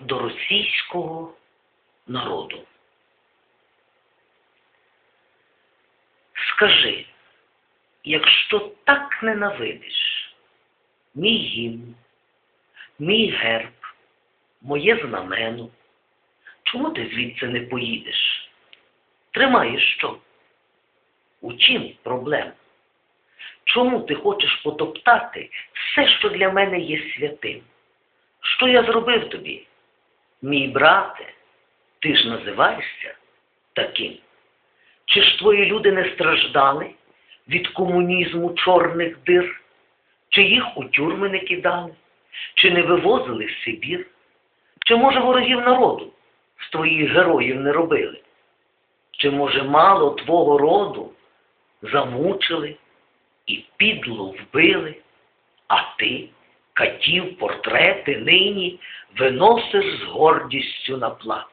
до російського народу. Скажи, якщо так ненавидиш мій гімн, мій герб, моє знамено, чому ти звідси не поїдеш? Тримаєш що? У чим проблема? Чому ти хочеш потоптати все, що для мене є святим? Що я зробив тобі? Мій брате, ти ж називаєшся таким. Чи ж твої люди не страждали від комунізму чорних дир? Чи їх у тюрми не кидали? Чи не вивозили в Сибір? Чи, може, ворогів народу з твоїх героїв не робили? Чи, може, мало твого роду замучили і підло вбили, а ти, катів портрети нині виносиш з гордістю на плац?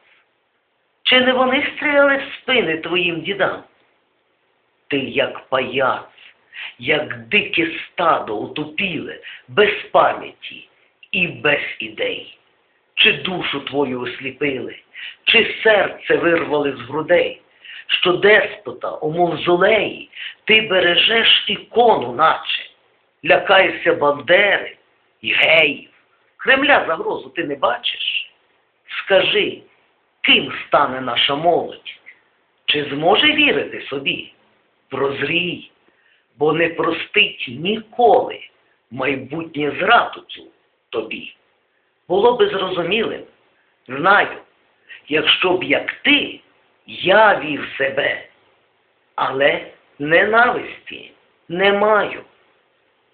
Чи не вони стріляли в спини твоїм дідам? Ти як паяц, як дике стадо утопіле, без пам'яті і без ідей. Чи душу твою осліпили, чи серце вирвали з грудей, що деспота у мавзолеї ти бережеш ікону, наче, лякаєшся Бандери і. Кремля загрозу ти не бачиш? Скажи, ким стане наша молодь? Чи зможе вірити собі? Прозрій, бо не простить ніколи майбутнє зраду цю тобі. Було би зрозумілим, знаю, якщо б як ти, я вів себе, але ненависті не маю,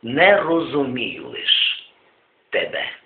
не розумію лиш baby